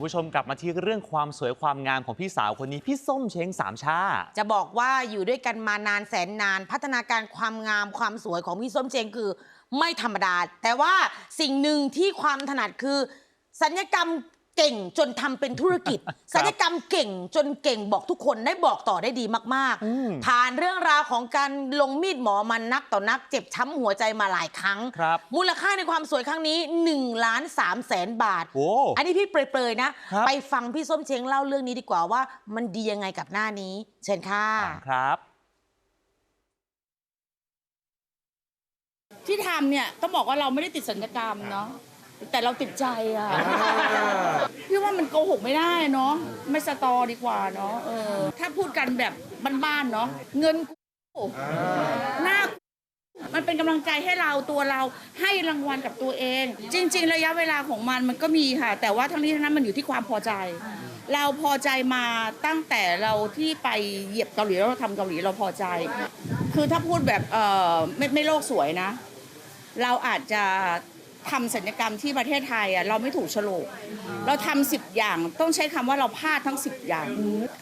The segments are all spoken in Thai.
ผู้ชมกลับมาที่เรื่องความสวยความงามของพี่สาวคนนี้พี่ส้มเช้งสามชา จะบอกว่าอยู่ด้วยกันมานานแสนนาน พัฒนาการความงามความสวยของพี่ส้มเช้งคือ ไม่ธรรมดา แต่ว่าสิ่งหนึ่งที่ความถนัดคือ สัญญกรรม เก่งจนทำเป็นธุรกิจสัญญกรรมเก่งจนเก่งบอกทุกคนได้บอกต่อได้ดีมากอืมๆผ่านเรื่องราวของการลงมีดหมอมันนักต่อนัก เจ็บช้ำหัวใจมาหลายครั้งครับมูลค่าในความสวยครั้งนี้1ล้าน3แสนบาทโอ้อันนี้พี่เปรยๆนะครับไปฟังพี่ส้มเช้งเล่าเรื่องนี้ดีกว่าว่ามันดียังไงกับหน้านี้ เชิญค่ะครับที่ทำเนี่ยต้องบอกว่าเราไม่ได้ติดสัญญกรรมเนาะแต่เราติดใจอะ พี่ว่ามันโกหกไม่ได้เนาะไม่สตอดีกว่าเนาะเออ ถ้าพูดกันแบบบ้านๆเนาะเงินกูหน้ากูมันเป็นกำลังใจให้เราตัวเราให้รางวัลกับตัวเอง จริง ๆ ระยะเวลาของมันมันก็มีค่ะ แต่ว่าทั้งนี้ทั้งนั้นมันอยู่ที่ความพอใจ เราพอใจมาตั้งแต่เราที่ไปเหยียบเกาหลีแล้วเราทำเกาหลีเราพอใจ คือถ้าพูดแบบเออไม่ไม่โลกสวยนะ เราอาจจะ ทำศัลยกรรมที่ประเทศไทยอะเราไม่ถูกโฉลก เราทำสิบอย่างต้องใช้คำว่าเราพลาดทั้งสิบอย่าง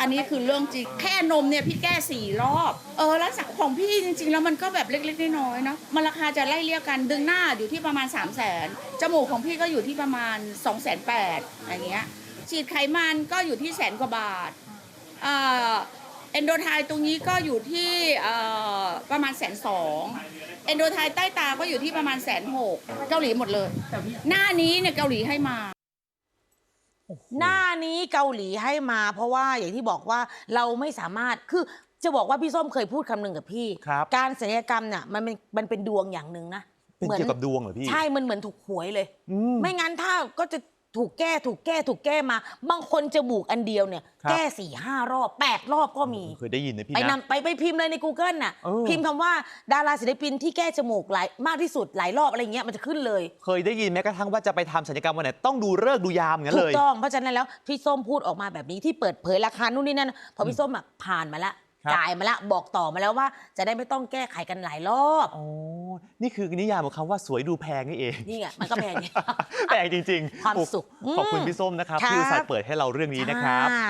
อันนี้คือเรื่องจริงแค่นมเนี่ยพี่แก้สี่รอบเออแล้วของพี่จริง ๆ แล้วมันก็แบบเล็กๆน้อยๆเนาะมันราคาจะไล่เรียกกันดึงหน้าอยู่ที่ประมาณ 3 0 0แสนจมูกของพี่ก็อยู่ที่ประมาณ2องแสนแปดอย่างเงี้ยฉีดไขมันก็อยู่ที่แสนกว่าบาทเอ่อเอนโดไทตรงนี้ก็อยู่ที่เอ่อประมาณแสนสองเอนโดไทใต้ตาก็อยู่ที่ประมาณแสนหกเกาหลีหมดเลย หน้านี้เนี่ยเกาหลีให้มา หน้านี้เกาหลีให้มา เพราะว่าอย่างที่บอกว่าเราไม่สามารถคือจะบอกว่าพี่ส้มเคยพูดคำหนึ่งกับพี่ครับการศัลยกรรมเนี่ยมันเป็นมันเป็นดวงอย่างหนึ่งนะเป็นหมือเกี่ยวกับดวงเหรอพี่ ใช่ มันเหมือนถูกหวยเลยอืมไม่งั้นถ้าก็จะ ถูกแก้ถูกแก้ถูกแก้มา บางคนจมูกอันเดียวเนี่ย ครับ แก้สี่ห้ารอบแปดรอบก็มี เคยได้ยินนะพี่ไปนะ นำไปไปพิมพ์เลยใน Google น่ะ เออ พิมพ์คำว่าดาราศิลปินที่แก้จมูกหลายมากที่สุดหลายรอบอะไรเงี้ยมันจะขึ้นเลย เคยได้ยินแม้กระทั่งว่าจะไปทำศัลยกรรมวันไหนต้องดูเลิกษ์ดูยามอย่างนั้นถูเลกย ต้องเพราะฉะนั้นแล้วพี่ส้มพูดออกมาแบบนี้ที่เปิดเผยราคานู่นนี่นั่นพอพี่ส้มอะผ่านมาแล้วครับ จ่ายมาแล้วบอกต่อมาแล้วว่า จะได้ไม่ต้องแก้ไขกันหลายรอบ อ๋อ นี่คือนิยามของคำว่าสวยดูแพงนี่เอง นี่ไงมันก็แพงไง แพงจริงๆความโอ้สุขขอบคุณอืมพี่ส้มนะครับครับที่อุตส่าห์เปิดให้เราเรื่องนี้นะครับ ใช่